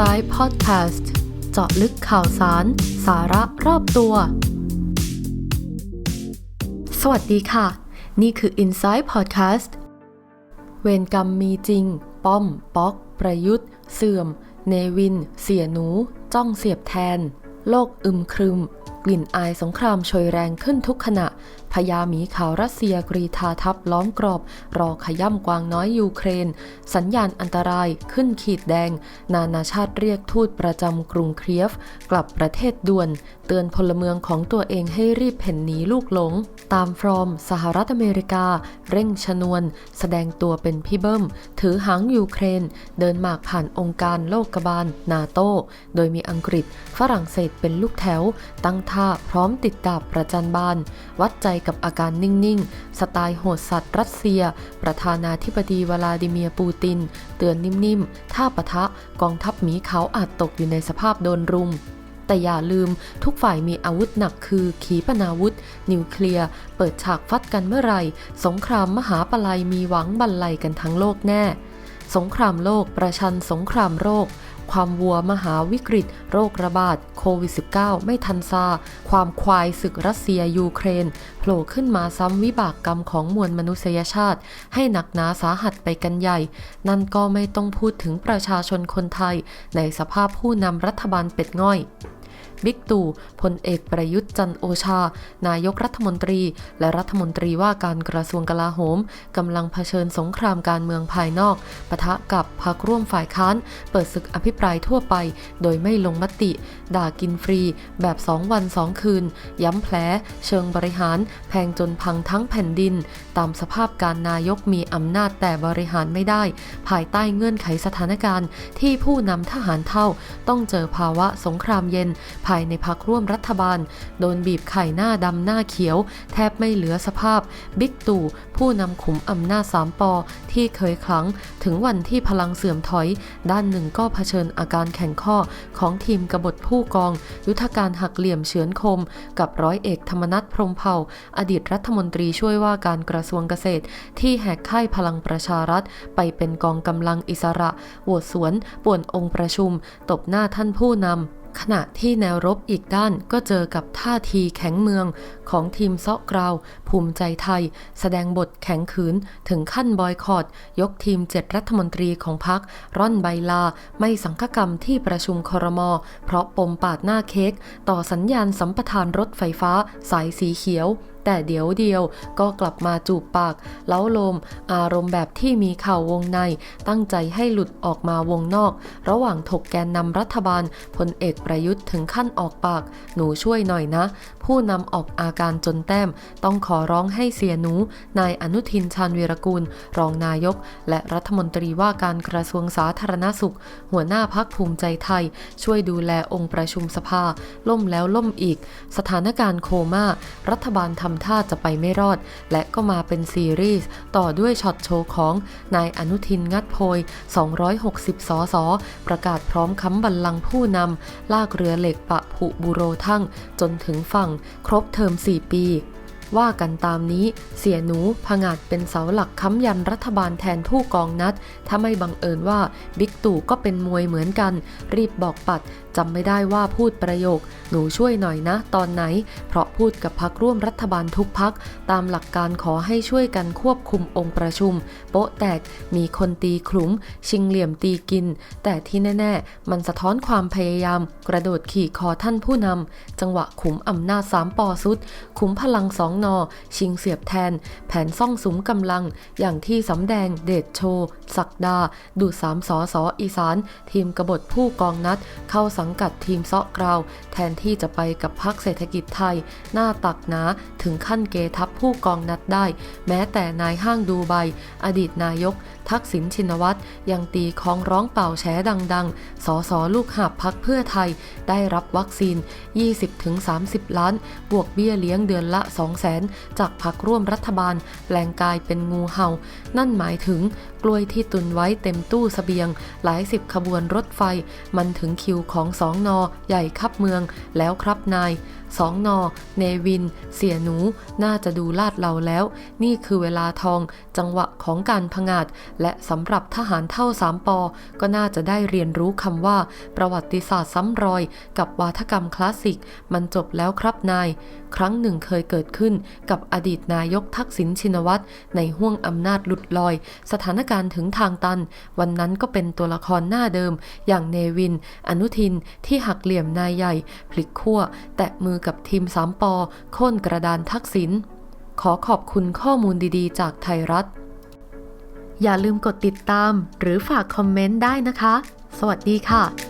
Inside Podcast เจาะลึกข่าวสาร สาระรอบตัว สวัสดีค่ะ นี่คือ Inside Podcast เวรกรรมมีจริง ป้อม ป๊อก ประยุทธ์ เสื่อม เนวิน เสียหนู จ้องเสียบแทน โลกอึมครึม กลิ่นอายสงครามโชยแรงขึ้นทุกขณะพญาหมีขาวรัสเซียกรีธาทัพล้อมกรอบ รอขย่ำกวางน้อยยูเครน สัญญาณอันตรายขึ้นขีดแดง นานาชาติเรียกทูตประจำกรุงเครียฟ กลับประเทศด่วน เตือนพลเมืองของตัวเองให้รีบเพ่นหนีลูกหลง ตามฟรอม สหรัฐอเมริกา เร่งชนวน แสดงตัวเป็นพี่เบิ้ม ถือหางยูเครน เดินหมากผ่านองค์การโลกบาล นาโต โดยมีอังกฤษ ฝรั่งเศสเป็นลูกแถว ตั้งท่าพร้อมติดดาบประจันบาน วัดใจกับอาการนิ่ง ๆ สไตล์โหดสัตว์รัสเซีย ประธานาธิบดีวลาดิเมียร์ปูติน เตือนนิ่ม ๆ ถ้าปะทะกองทัพหมีเขาอาจตกอยู่ในสภาพโดนรุม แต่อย่าลืมทุกฝ่ายมีอาวุธหนักคือขีปนาวุธ นิวเคลียร์ เปิดฉากฟัดกันเมื่อไหร่ สงครามมหาปลัยมีหวังบรรลัยกันทั้งโลกแน่ สงครามโลกประชันสงครามโรค ความวัวมหาวิกฤต โรคระบาดโควิด -19 ไม่ทันซา ความควายศึกรัสเซียยูเครนโผล่ขึ้นมาซ้ำวิบากกรรมของมวลมนุษยชาติ ให้หนักหนาสาหัสไปกันใหญ่ นั่นก็ไม่ต้องพูดถึงประชาชนคนไทย ในสภาพผู้นำรัฐบาลเป็ดง่อย บิ๊กตู่พลเอกประยุทธ์จันโอชา นายกรัฐมนตรี และรัฐมนตรีว่าการกระทรวงกลาโหมกำลังเผชิญสงครามการเมืองภายนอกปะทะกับพรรคร่วมฝ่ายค้าน เปิดศึกอภิปรายทั่วไป โดยไม่ลงมติ ด่ากินฟรี แบบ 2 วัน 2 คืน ย้ำแผล เชิงบริหาร แพงจนพังทั้งแผ่นดิน ตามสภาพการนายกมีอำนาจแต่บริหารไม่ได้ ภายใต้เงื่อนไขสถานการณ์ ที่ผู้นำทหารเท่า ต้องเจอภาวะสงครามเย็นภายในพักร่วมรัฐบาล โดนบีบไข่หน้าดำหน้าเขียว แทบไม่เหลือสภาพ บิ๊กตู่ผู้นำขุมอำนาจสามปอที่เคยครั้งถึงวันที่พลังเสื่อมถอย ด้านหนึ่งก็เผชิญอาการแข่งข้อของทีมกบฏผู้กอง ยุทธการหักเหลี่ยมเฉือนคม กับร้อยเอกธรรมนัฐพรมเผ่า อดีตรัฐมนตรีช่วยว่าการกระทรวงเกษตร ที่แหกค่ายพลังประชารัฐ ไปเป็นกองกำลังอิสระโหวตสวนป่วนองค์ประชุม ตบหน้าท่านผู้นำ ขณะที่แนวรบอีกด้านก็เจอกับท่าทีแข็งเมืองของทีมเซาะกราว ภูมิใจไทย แสดงบทแข็งขืนถึงขั้นบอยคอรดยกทีมเจ็ดรัฐมนตรีของพรรคร่อนใบลา ไม่สังฆกรรมที่ประชุมครมเพราะปมปาดหน้าเค้กต่อสัญญาณสัมปทานรถไฟฟ้าสายสีเขียวแต่เดี๋ยวเดียวก็กลับมาจูบปากเล้าลม อารมณ์แบบที่มีข่าววงใน ตั้งใจให้หลุดออกมาวงนอก ระหว่างถกแกนนำรัฐบาลพลเอกประยุทธ์ถึงขั้นออกปาก หนูช่วยหน่อยนะ ผู้นำออกอาการจนแต้ม ต้องขอร้องให้เสียหนู นายอนุทินชาญวีรกูล รองนายก และรัฐมนตรีว่าการกระทรวงสาธารณสุข หัวหน้าพักภูมิใจไทย ช่วยดูแลองค์ประชุมสภา ล่มแล้วล่มอีก สถานการณ์โคม่ารัฐบาลทำท่าจะไปไม่รอด และก็มาเป็นซีรีส์ต่อด้วยช็อตโชว์ของนายอนุทินงัดโพย 260 สส ประกาศพร้อมค้ำบัลลังก์ผู้นำ ลากเรือเหล็กปะผุบุโรทั่งจนถึงฝั่ง ครบเทอม 4 ปีว่ากันตามนี้เสียหนูผงาดเป็นเสาหลักค้ำยันรัฐบาลแทนผู้กองนัด ถ้าไม่บังเอิญว่าบิ๊กตู่ก็เป็นมวยเหมือนกัน รีบบอกปัดจำไม่ได้ว่าพูดประโยค หนูช่วยหน่อยนะ ตอนไหน เพราะพูดกับพักร่วมรัฐบาลทุกพัก ตามหลักการขอให้ช่วยกันควบคุมองค์ประชุม โป๊ะแตกมีคนตีขลุม ชิงเหลี่ยมตีกิน แต่ที่แน่ ๆ มันสะท้อนความพยายาม กระโดดขี่คอท่านผู้นำจังหวะขุมอำนาจสามปอสุด ขุมพลังสองนอ ชิงเสียบแทน แผนซ่องสุมกำลัง อย่างที่สำแดงเดชโช ศักดา ดูสามสอสออีสาน ทีมกบฏผู้กองนัด เข้าสังกัดทีมเซาะกราว แทนที่จะไปกับพักเศรษฐกิจไทย หน้าตักหนาถึงขั้นเกทับผู้กองนัดได้ แม้แต่นายห้างดูไบ อดีตนายก ทักษิณชินวัตรยังตีคองร้องเป่าแฉดังๆสอสอลูกหาบพักเพื่อไทย ได้รับวัคซีน 20-30 ล้าน บวกเบี้ยเลี้ยงเดือนละ 200,000 จากพักร่วมรัฐบาล แปลงกายเป็นงูเห่า นั่นหมายถึงกล้วยที่ตุนไว้เต็มตู้สเสบียง หลายสิบขบวนรถไฟ มันถึงคิวของสองนอ ใหญ่ครับเมือง แล้วครับนาย สองนอ เนวิน เสียหนู น่าจะดูลาดเราแล้ว นี่คือเวลาทอง จังหวะของการพงาด และสำหรับทหารเท่าสามปอ ก็น่าจะได้เรียนรู้คำว่า ประวัติศาสตร์ซ้ำรอย กับวาทกรรมคลาสสิก มันจบแล้วครับนาย ครั้งหนึ่งเคยเกิดขึ้นกับอดีตนายกทักษิณชินวัตรในห่วงอำนาจหลุดลอย สถานการณ์ถึงทางตัน วันนั้นก็เป็นตัวละครหน้าเดิม อย่างเนวิน อนุทินที่หักเหลี่ยมนายใหญ่ พลิกขั้วแตะมือกับทีมสามปอโค่นกระดานทักษิณขอขอบคุณข้อมูลดีๆ จากไทยรัฐ อย่าลืมกดติดตามหรือฝากคอมเมนต์ได้นะคะ สวัสดีค่ะ